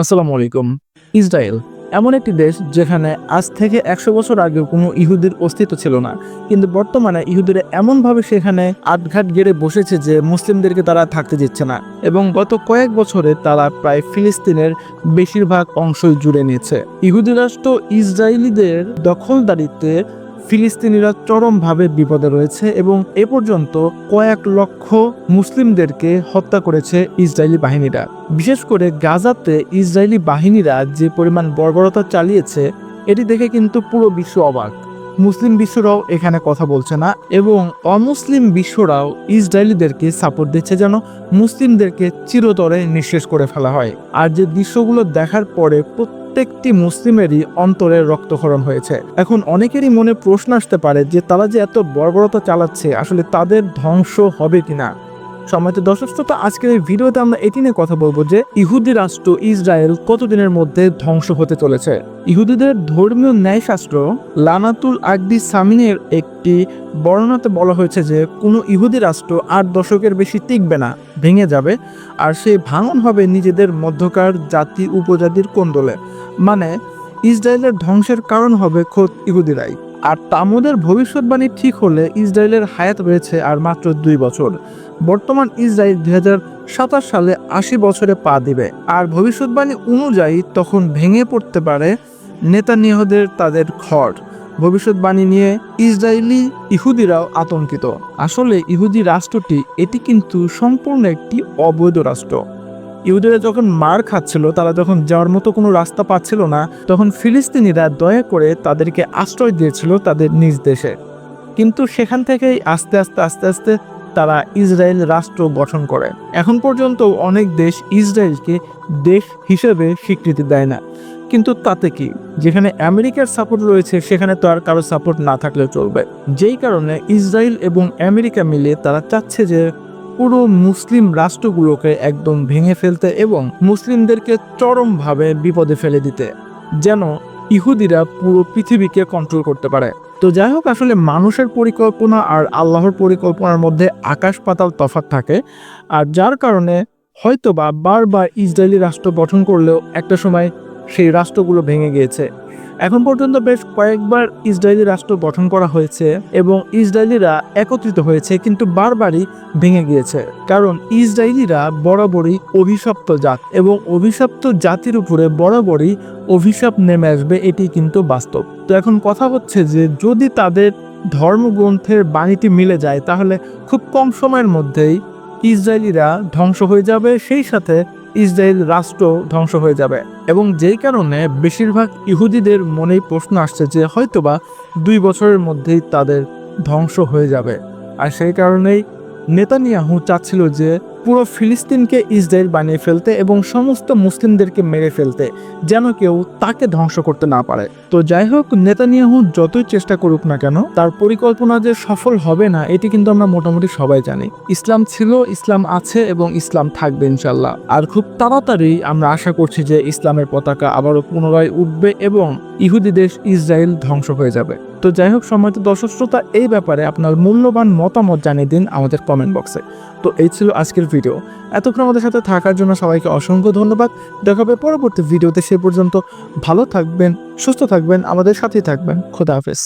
আসসালামু আলাইকুম। ইসরায়েল এমন একটি দেশ যেখানে আজ থেকে একশো বছর আগে কোনো ইহুদির অস্তিত্ব ছিল না। কিন্তু বর্তমানে ইহুদিরা এমনভাবে সেখানে আটঘাট গেড়ে বসেছে যে মুসলিমদেরকে তারা থাকতে দিচ্ছে না। এবং গত কয়েক বছরে তারা প্রায় ফিলিস্তিনের বেশিরভাগ অংশই জুড়ে নিয়েছে। ইহুদি রাষ্ট্র ইসরায়েলিদের দখলদারিত্বে ফিলিস্তিনিরা চরমভাবে বিপদে রয়েছে এবং এ পর্যন্ত কয়েক লক্ষ মুসলিমদেরকে হত্যা করেছে ইসরায়েলি বাহিনীরা। বিশেষ করে গাজাতে ইসরায়েলি বাহিনীরা যে পরিমাণ বর্বরতা চালিয়েছে, এটি দেখে কিন্তু পুরো বিশ্ব অবাক। মুসলিম বিশ্বরাও এখানে কথা বলছে না এবং অমুসলিম বিশ্বরাও ইসরায়েলিদেরকে সাপোর্ট দিচ্ছে যেন মুসলিমদেরকে চিরতরে নিঃশেষ করে ফেলা হয়। আর যে দৃশ্যগুলো দেখার পরে প্রত্যেকটি মুসলিমেরই অন্তরের রক্তক্ষরণ হয়েছে। এখন অনেকেরই মনে প্রশ্ন আসতে পারে যে তারা যে এত বর্বরতা চালাচ্ছে, আসলে তাদের ধ্বংস হবে কিনা? সময়ত দর্শক শ্রোতা, আজকের এই ভিডিওতে আমরা এটি নিয়ে কথা বলব যে ইহুদি রাষ্ট্র ইসরায়েল কতদিনের মধ্যে ধ্বংস হতে চলেছে। ইহুদিদের ধর্মীয় ন্যায়শাস্ত্র লানাতুল আগদি সামিনের একটি বর্ণনাতে বলা হয়েছে যে, কোনো ইহুদি রাষ্ট্র আট দশকের বেশি টিকবে না, ভেঙে যাবে, আর সেই ভাঙন হবে নিজেদের মধ্যকার জাতি উপজাতির কোন্দলে। মানে ইসরায়েলের ধ্বংসের কারণ হবে খোদ ইহুদিরাই। আর তামুদের ভবিষ্যৎবাণী ঠিক হলে ইসরায়েলের হায়াত রয়েছে আর মাত্র দুই বছর। বর্তমান ইসরায়েল দুই হাজার সাতাশ সালে আশি বছরে পা দিবে। আর ভবিষ্যৎবাণী অনুযায়ী তখন ভেঙে পড়তে পারে নেতানিয়াহদের তাদের ঘর ভবিষ্যৎবাণী নিয়ে ইসরায়েলি ইহুদিরাও আতঙ্কিত। আসলে ইহুদি রাষ্ট্রটি এটি কিন্তু সম্পূর্ণ একটি অবৈধ রাষ্ট্র। ইহুদিরা যখন মার খাচ্ছিল, তারা যখন যাওয়ার মতো কোনো রাস্তা পাচ্ছিল না, তখন ফিলিস্তিনিরা দয়া করে তাদেরকে আশ্রয় দিয়েছিল তাদের নিজ দেশে। কিন্তু সেখান থেকেই আস্তে আস্তে আস্তে আস্তে তারা ইসরায়েল রাষ্ট্র গঠন করে। এখন পর্যন্ত অনেক দেশ ইসরায়েলকে দেশ হিসেবে স্বীকৃতি দেয় না। কিন্তু তাতে কি? যেখানে আমেরিকার সাপোর্ট রয়েছে, সেখানে তো আর কারও সাপোর্ট না থাকলেও চলবে। যেই কারণে ইসরায়েল এবং আমেরিকা মিলে তারা চাচ্ছে যে পুরো মুসলিম রাষ্ট্রগুলোকে একদম ভেঙে ফেলতে এবং মুসলিমদেরকে চরমভাবে বিপদে ফেলে দিতে, যেন ইহুদিরা পুরো পৃথিবীকে কন্ট্রোল করতে পারে। তো যাই হোক, আসলে মানুষের পরিকল্পনা আর আল্লাহর পরিকল্পনার মধ্যে আকাশ পাতাল তফাৎ থাকে, আর যার কারণে হয়তোবা বারবার ইসরায়েলি রাষ্ট্র গঠন করলেও একটা সময় সেই রাষ্ট্রগুলো ভেঙে গিয়েছে। এখন পর্যন্ত বেশ কয়েকবার ইসরায়েলি রাষ্ট্র গঠন করা হয়েছে এবং ইসরায়েলিরা একত্রিত হয়েছে, কিন্তু বারবারই ভেঙে গিয়েছে। কারণ ইসরায়েলিরা বরাবরই অভিশপ্ত জাত এবং অভিশপ্ত জাতির উপরে বরাবরই অভিশাপ নেমে আসবে, এটি কিন্তু বাস্তব। তো এখন কথা হচ্ছে যে, যদি তাদের ধর্মগ্রন্থের বাণীটি মিলে যায়, তাহলে খুব কম সময়ের মধ্যেই ইসরায়েলিরা ধ্বংস হয়ে যাবে। সেই সাথে ইসরায়েল রাষ্ট্র ধ্বংস হয়ে যাবে। এবং যেই কারণে বেশিরভাগ ইহুদিদের মনেই প্রশ্ন আসছে যে হয়তোবা দুই বছরের মধ্যেই তাদের ধ্বংস হয়ে যাবে। আর সেই কারণেই নেতানিয়াহু চাচ্ছিল যে পুরো ফিলিস্তিনকে ইসরায়েল বানিয়ে ফেলতে এবং সমস্ত মুসলিমদেরকে মেরে ফেলতে, যেন কেউ তাকে ধ্বংস করতে না পারে। তো যাই হোক, নেতানিয়াহু যতই চেষ্টা করুক না কেন, তার পরিকল্পনা যে সফল হবে না, এটি কিন্তু আমরা মোটামুটি সবাই জানি। ইসলাম ছিল, ইসলাম আছে এবং ইসলাম থাকবে ইনশাল্লাহ আর খুব তাড়াতাড়ি আমরা আশা করছি যে ইসলামের পতাকা আবারও পুনরায় উঠবে এবং ইহুদি দেশ ইসরায়েল ধ্বংস হয়ে যাবে। তো যাই হোক, সম্মানিত দর্শক শ্রোতা, এই ব্যাপারে আপনার মূল্যবান মতামত জানিয়ে দিন আমাদের কমেন্ট বক্সে। তো এই ছিল আজকের ভিডিও এতক্ষণ আমাদের সাথে থাকার জন্য সবাইকে অসংখ্য ধন্যবাদ। দেখা হবে পরবর্তী ভিডিওতে সে পর্যন্ত ভালো থাকবেন, সুস্থ থাকবেন, আমাদের সাথেই থাকবেন। খোদা হাফেজ।